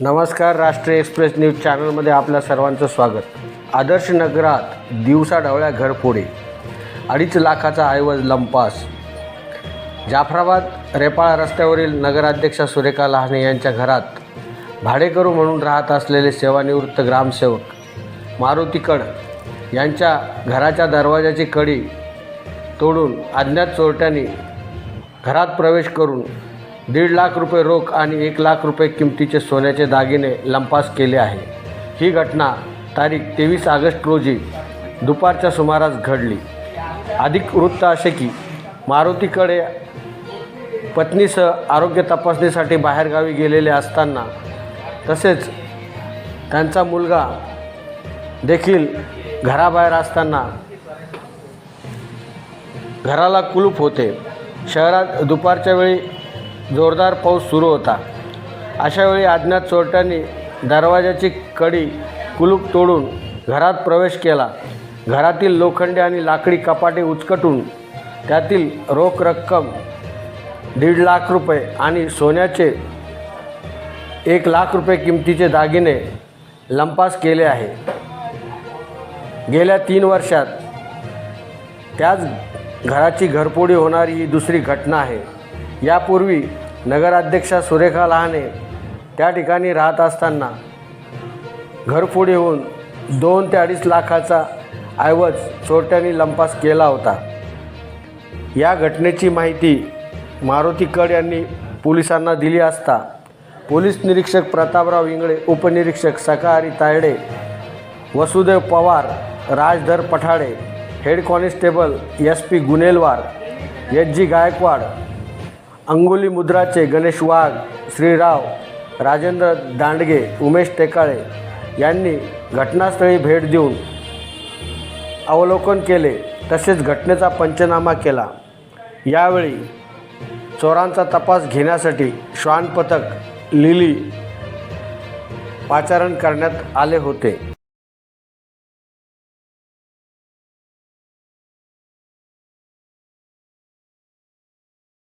नमस्कार राष्ट्रीय express news चॅनलमध्ये आपल्या सर्वांचं स्वागत. आदर्श नगरात दिवसा ढवळ्या अडीच लाखाचा ऐवज लंपास. जाफराबाद रेपाळा रस्त्यावरील नगराध्यक्षा सुरेखा लहाने यांच्या घरात भाडेकरू म्हणून राहत असलेले सेवानिवृत्त ग्रामसेवक मारुती कड यांच्या घराच्या दरवाजाची कडी तोडून अज्ञात चोरट्यांनी घरात प्रवेश करून दीड लाख रुपये रोख आणि एक लाख रुपये किमतीचे सोन्याचे दागिने लंपास केले आहे. ही घटना तारीख तेवीस ऑगस्ट रोजी दुपारच्या सुमारास घडली. अधिक वृत्त असे की मारुतीकडे पत्नीसह आरोग्य तपासणीसाठी बाहेरगावी गेलेले असताना तसेच त्यांचा मुलगा देखील घराबाहेर असताना घराला कुलूप होते. शहरात दुपारच्या वेळी जोरदार पाऊस सुरू होता. अशावेळी अज्ञात चोरट्यांनी दरवाजाची कडी कुलूप तोडून घरात प्रवेश केला. घरातील लोखंडी आणि लाकडी कपाटे उचकटून त्यातील रोख रक्कम दीड लाख रुपये आणि सोन्याचे एक लाख रुपये किमतीचे दागिने लंपास केले आहे. गेल्या तीन वर्षात त्याच घराची घरपोडी होणारी ही दुसरी घटना आहे. यापूर्वी नगराध्यक्षा सुरेखा लहाने त्या ठिकाणी राहत असताना घरफोडी होऊन दोन ते अडीच लाखाचा ऐवज चोरट्यांनी लंपास केला होता. या घटनेची माहिती मारुती कड यांनी पोलिसांना दिली असता पोलीस निरीक्षक प्रतापराव इंगळे उपनिरीक्षक Sakahari Tayde Vasudev Pawar Rajdhar Pathade head constable S P Gunelwar H G Gaikwad अंगुली मुद्राचे गणेश वाघ श्रीराव राजेंद्र दांडगे उमेश टेकाळे यांनी घटनास्थळी भेट देऊन अवलोकन केले. तसेच घटनेचा पंचनामा केला. यावेळी चोरांचा तपास घेण्यासाठी श्वान पथक लिली पाचारण करण्यात आले होते.